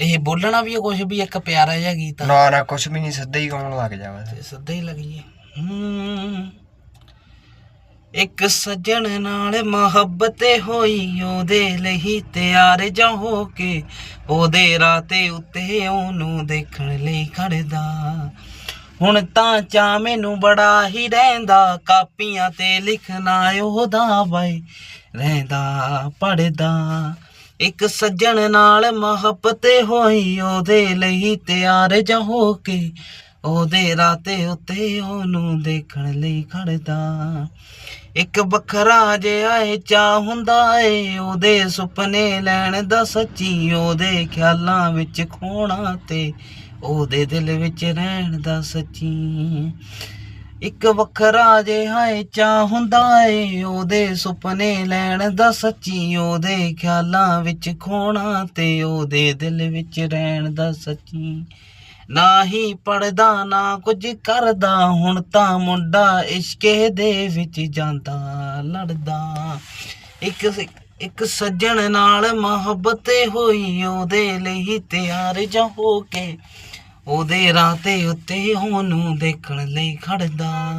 ਇਹ ਬੋਲਣਾ ਵੀ ਕੁਝ ਵੀ ਇੱਕ ਪਿਆਰਾ ਜਿਹਾ ਗੀਤ ਆ। ਨਾ ਨਾ ਕੁਛ ਵੀ ਨਹੀਂ ਸਿੱਧਾ ਹੀ ਗਾਉਣ ਲੱਗ ਜਾ ਬਸ ਤੇ ਸਿੱਧਾ ਹੀ ਲੱਗੀਏ ਹਮ। ਇੱਕ ਸੱਜਣ ਨਾਲ ਮੁਹੱਬਤ ਹੋਈ ਉਹਦੇ ਲਈ ਤਿਆਰ ਜਾ ਹੋ ਕੇ ਉਹਦੇ ਰਾਤੇ ਉੱਤੇ ਉਹਨੂੰ ਦੇਖਣ ਲਈ ਖੜਦਾ। ਹੁਣ ਤਾਂ ਚਾ ਮੈਨੂੰ ਬੜਾ ਹੀ ਰਹਿੰਦਾ ਕਾਪੀਆਂ ਤੇ ਲਿਖਣਾ ਉਹਦਾ ਬਾਈ ਰਹਿੰਦਾ ਪੜਦਾ ਇੱਕ ਸੱਜਣ ਨਾਲ ਮੁਹੱਬਤ ਹੋਈ, ਉਹਦੇ ਲਈ ਤਿਆਰ ਜਾ ਹੋ ਕੇ ਉਹਦੇ ਰਾਤੇ ਉੱਤੇ ਉਹਨੂੰ ਦੇਖਣ ਲਈ ਖੜਦਾ। ਇੱਕ ਵੱਖਰਾ ਜਿਹਾ ਏ ਚਾ ਹੁੰਦਾ ਏ, ਉਹਦੇ ਸੁਪਨੇ ਲੈਣ ਦਾ ਸੱਚੀ, ਉਹਦੇ ਖਿਆਲਾਂ ਵਿੱਚ ਖੋਣਾ ਤੇ ਉਹਦੇ ਦਿਲ ਵਿੱਚ ਰਹਿਣ ਦਾ ਸੱਚੀ। ਇੱਕ ਵੱਖਰਾ ਜਿਹਾ ਏ ਚਾ ਹੁੰਦਾ ਏ, ਉਹਦੇ ਸੁਪਨੇ ਲੈਣ ਦਾ ਸੱਚੀ ਉਹਦੇ ਖਿਆਲਾਂ ਵਿੱਚ ਖੋਣਾ ਤੇ ਉਹਦੇ ਦਿਲ ਵਿੱਚ ਰਹਿਣ ਦਾ ਸੱਚੀ। ਨਾ ਹੀ ਪੜਦਾ ਨਾ ਕੁਝ ਕਰਦਾ, ਹੁਣ ਤਾਂ ਮੁੰਡਾ ਇਸ਼ਕੇ ਦੇ ਵਿੱਚ ਜਾਂਦਾ, ਲੜਦਾ। ਇੱਕ ਇੱਕ ਸੱਜਣ ਨਾਲ ਮੁਹੱਬਤ ਹੋਈ, ਉਹਦੇ ਲਈ ਤਿਆਰ ਜਾ ਹੋ ਕੇ ਉਹਦੇ ਰਾਹ ਤੇ ਉੱਤੇ ਉਹਨੂੰ ਦੇਖਣ ਲਈ ਖੜਦਾ।